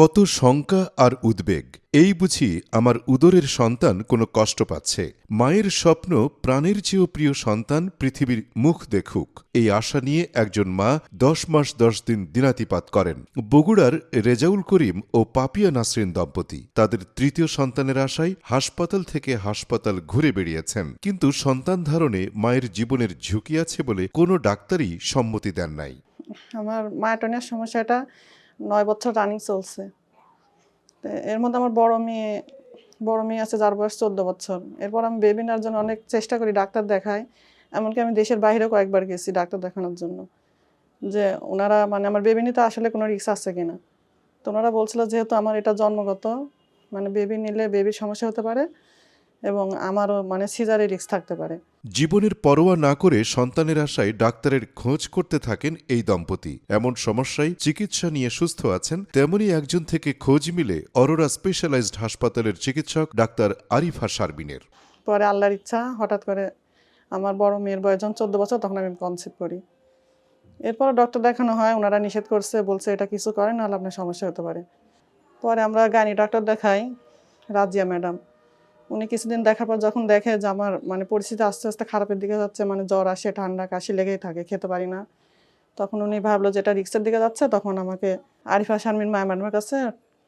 কত শঙ্কা আর উদ্বেগ। এই বুঝি আমার উদরের সন্তান কোনো কষ্ট পাচ্ছে। মায়ের স্বপ্ন প্রাণের চেয়েও প্রিয় সন্তান পৃথিবীর মুখ দেখুক। এই আশা নিয়ে একজন মা দশ মাস দশ দিন দিনাতিপাত করেন। বগুড়ার রেজাউল করিম ও পাপিয়া নাসরিন দম্পতি তাদের তৃতীয় সন্তানের আশায় হাসপাতাল থেকে হাসপাতাল ঘুরে বেরিয়েছেন কিন্তু সন্তান ধারণে মায়ের জীবনের ঝুঁকি আছে বলে কোনো ডাক্তারই সম্মতি দেন নাই। আমার মায়াটনিয়ার সমস্যাটা নয় বছর রানিং চলছে। এর মধ্যে আমার বড় মেয়ে বড় মেয়ে আছে যার বয়স চোদ্দ বছর। এরপর আমি বেবি নেওয়ার জন্য অনেক চেষ্টা করি ডাক্তার দেখাই এমনকি আমি দেশের বাইরেও কয়েকবার গেছি ডাক্তার দেখানোর জন্য। যে ওনারা মানে আমার বেবি নিতে আসলে কোনো রিস্ক আছে কিনা। তো ওনারা বলছিল যেহেতু আমার এটা জন্মগত মানে বেবি নিলে বেবির সমস্যা হতে পারে। এবং আমারও মানে সিজারে রিস্ক থাকতে পারে। জীবনের পরোয়া না করে সন্তানের আশায় ডাক্তারের খোঁজ করতে থাকেন এই দম্পতি। এমন সমস্যায় চিকিৎসা নিয়ে সুস্থ আছেন তেমনি একজন থেকে খোঁজ মিলে অরোরা স্পেশালাইজড হাসপাতালের চিকিৎসক ডাক্তার আরিফা শারবিনের পরে আল্লাহর ইচ্ছা হঠাৎ করে আমার বড় মেয়ের বয়স যখন চোদ্দ বছর তখন আমি কনসিভ করি। এরপর ডক্টর দেখানো হয় ওনারা নিষেধ করছে বলছে এটা কিছু করেন নাহলে আপনার সমস্যা হতে পারে। পরে আমরা গানি ডক্টর দেখাই রাজিয়া ম্যাডাম উনি কিছুদিন দেখার পর যখন দেখে যে আমার মানে পরিস্থিতি আস্তে আস্তে খারাপের দিকে যাচ্ছে মানে জ্বর আসে ঠান্ডা কাশি লেগেই থাকে খেতে পারি না। তখন উনি ভাবলো যে এটা রিক্সের দিকে যাচ্ছে তখন আমাকে আরিফা শারমিন মায়া ম্যাডামের কাছে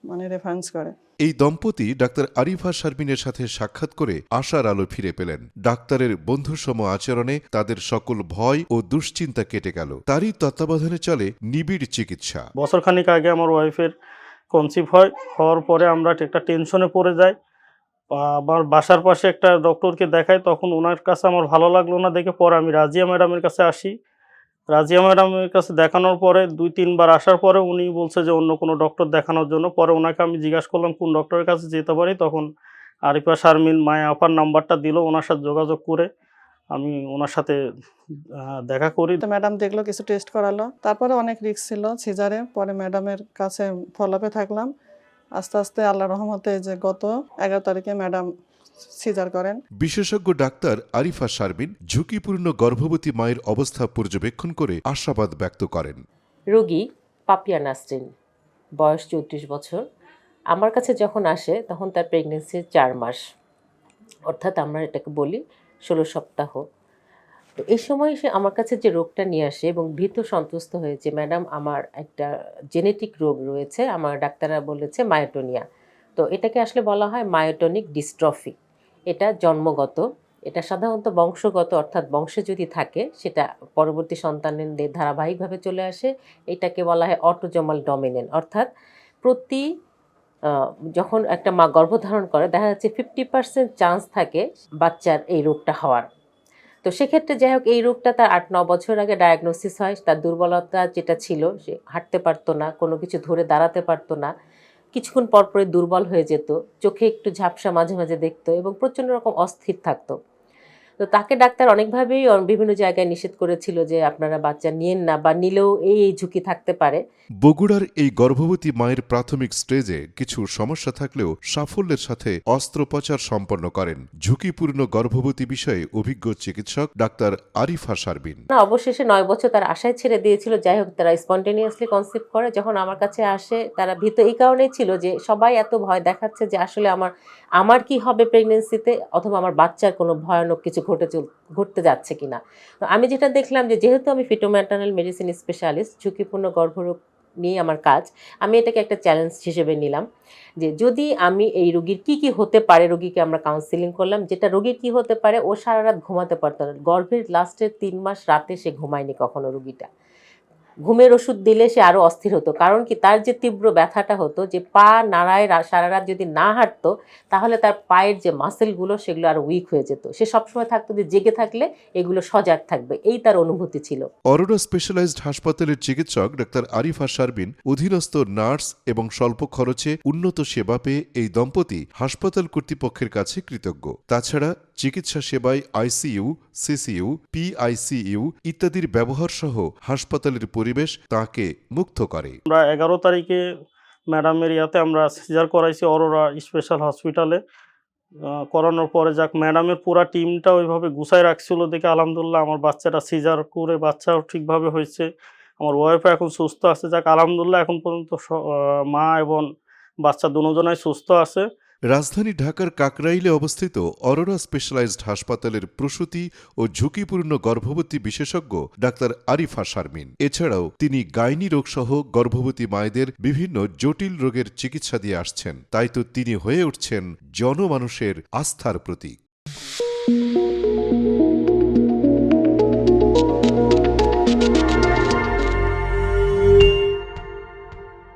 মানে রেফারেন্স করে। এই দম্পতি ডাক্তার আরিফা শারমিনের সাথে সাক্ষাৎ করে আশার আলো ফিরে পেলেন। ডাক্তারের বন্ধুসম আচরণে তাদের সকল ভয় ও দুশ্চিন্তা কেটে গেল। তারই তত্ত্বাবধানে চলে নিবিড় চিকিৎসা। বছরখানিক আগে আমার ওয়াইফের কনসিভ হয় হওয়ার পরে আমরা একটা টেনশনে পড়ে যাই। আমার বাসার পাশে একটা ডক্টরকে দেখাই, তখন ওনার কাছে আমার ভালো লাগল না, দেখে পরে আমি রাজিয়া ম্যাডামের কাছে আসি। রাজিয়া ম্যাডামের কাছে দেখানোর পরে দুই, তিনবার আসার পরে উনি বলছে যে অন্য কোনো ডক্টর দেখানোর জন্য। পরে ওনাকে আমি জিজ্ঞাসা করলাম, কোন ডক্টরের কাছে যেতে পারি? তখন আরিফা শারমিন মায়া আপার নাম্বারটা দিল ওনার সাথে যোগাযোগ করে। আমি ওনার সাথে দেখা করি। তো ম্যাডাম দেখল, কিছু টেস্ট করালো। তারপরে অনেক রিস্ক ছিল সিজারে। পরে ম্যাডামের কাছে ফলোআপে থাকলাম। আস্তে আস্তে আল্লাহ রহমতে যে গত এগারো তারিখে ম্যাডাম সিজার করেন। বিশেষজ্ঞ ডাক্তার আরিফা শারমিন ঝুঁকিপূর্ণ গর্ভবতী মায়ের অবস্থা পর্যবেক্ষণ করে আশাবাদ ব্যক্ত করেন। রোগী পাপিয়া নাসরিন বয়স চৌত্রিশ বছর। আমার কাছে যখন আসে তখন তার প্রেগনেন্সি চার মাস। অর্থাৎ আমরা এটাকে বলি ষোলো সপ্তাহ। তো এই সময় সে আমার কাছে যে রোগটা নিয়ে আসে এবং ভীত সন্তুষ্ট হয়েছে, ম্যাডাম আমার একটা জেনেটিক রোগ রয়েছে, আমার ডাক্তাররা বলেছে মায়োটোনিয়া। তো এটাকে আসলে বলা হয় মায়োটনিক ডিস্ট্রফি। এটা জন্মগত, এটা সাধারণত বংশগত, অর্থাৎ বংশে যদি থাকে, সেটা পরবর্তী সন্তানদের ধারাবাহিকভাবে চলে আসে। এটাকে বলা হয় অটোজমাল ডমিনেন্ট। অর্থাৎ প্রতি যখন একটা মা গর্ভধারণ করে, দেখা যাচ্ছে ফিফটি পার্সেন্ট চান্স থাকে বাচ্চার এই রোগটা হওয়ার। তো সেক্ষেত্রে যাই হোক এই রোগটা তার আট, ন বছর আগে ডায়াগনোসিস হয়। তার দুর্বলতা যেটা ছিল, সে হাঁটতে পারতো না, কোনো কিছু ধরে দাঁড়াতে পারতো না। কিছুক্ষণ পর পরে দুর্বল হয়ে যেত। চোখে একটু ঝাপসা মাঝে মাঝে দেখতো এবং প্রচণ্ড রকম অস্থির থাকতো। তো তাকে ডাক্তার অনেকভাবেই বিভিন্ন জায়গায় নিষেধ করেছিল যে আপনারা বাচ্চা নিয়েন না বা নিলেও এই এই ঝুঁকি থাকতে পারে। বগুড়ার এই গর্ভবতী মায়ের প্রাথমিক স্টেজে কিছু সমস্যা থাকলেও সাফল্যের সাথে অস্ত্রোপচার সম্পন্ন করেন। ঝুঁকিপূর্ণ গর্ভবতী বিষয়ে অভিজ্ঞ চিকিৎসক ডাক্তার আরিফা শারবিন। না অবশেষে নয় বছর তার আশায় ছেড়ে দিয়েছিল। যাই হোক তারা স্পন্টেনিয়াসলি কনসেপ্ট করে। যখন আমার কাছে আসে তারা ভীত এই কারণেই ছিল যে সবাই এত ভয় দেখাচ্ছে যে আসলে আমার আমার কি হবে প্রেগনেন্সিতে? অথবা আমার বাচ্চার কোনো ভয়ানক কিছু ঘটে চল, ঘটতে যাচ্ছে কিনা। তো আমি যেটা দেখলাম যে যেহেতু আমি ফিটোম্যাটার্নাল মেডিসিন স্পেশালিস্ট ঝুঁকিপূর্ণ গর্ভরোগ নিয়ে আমার কাজ, আমি এটাকে একটা চ্যালেঞ্জ হিসেবে নিলাম যে যদি আমি এই রোগীর কি কি হতে পারে, রোগীকে আমরা কাউন্সিলিং করলাম, যেটা রোগীর কি হতে পারে, ও সারা রাত ঘুমাতে পারতো না। গর্ভের লাস্টের তিন মাস রাতে সে ঘুমায়নি কখনো রোগীটা। ঘুমের ওষুধ দিলে সে আরও অস্থির হতো। কারণ কি? তার যে তীব্র ব্যথাটা হতো, যে পা নাড়ায় সারা রাত যদি না হাঁটতো, তাহলে তার পায়ের যে মাসেলগুলো, সেগুলো আরও উইক হয়ে যেত। সে সবসময় থাকতো যে জেগে থাকলে এগুলো সজাগ থাকবে। এই তার অনুভূতি ছিল। অরোরা স্পেশালাইজড হাসপাতালের চিকিৎসক ডাক্তার আরিফা শারবিন অধীনস্থ নার্স এবং স্বল্প খরচে উন্নত সেবা পেয়ে এই দম্পতি হাসপাতাল কর্তৃপক্ষের কাছে কৃতজ্ঞ। তাছাড়া চিকিৎসা সেবায় আইসিইউ, সিসিইউ, পিআইসিইউ ইত্যাদির ব্যবহার সহ হাসপাতালের পরিবেশ তাকে মুগ্ধ করে। আমরা এগারো তারিখে ম্যাডামের ইয়াতে আমরা সিজার করাইছি অরোরা স্পেশাল হসপিটালে। করানোর পরে যাক, ম্যাডামের পুরা টিমটা ওইভাবে গুছাই রাখছিল। দেখে আলহামদুলিল্লাহ আমার বাচ্চাটা সিজার করে বাচ্চাও ঠিকভাবে হয়েছে। আমার ওয়াইফ এখন সুস্থ আছে। যাক, আলহামদুলিল্লাহ এখন পর্যন্ত মা এবং বাচ্চা দুজনাই সুস্থ আছে। রাজধানী ঢাকার কাকরাইলে অবস্থিত অরোরা স্পেশালাইজড হাসপাতালের প্রসূতি ও ঝুঁকিপূর্ণ গর্ভবতী বিশেষজ্ঞ ডাক্তার আরিফা শারমিন। এছাড়াও তিনি গাইনি রোগসহ গর্ভবতী মায়েদের বিভিন্ন জটিল রোগের চিকিৎসা দিয়ে আসছেন। তাই তো তিনি হয়ে উঠছেন জনমানুষের আস্থার প্রতীক।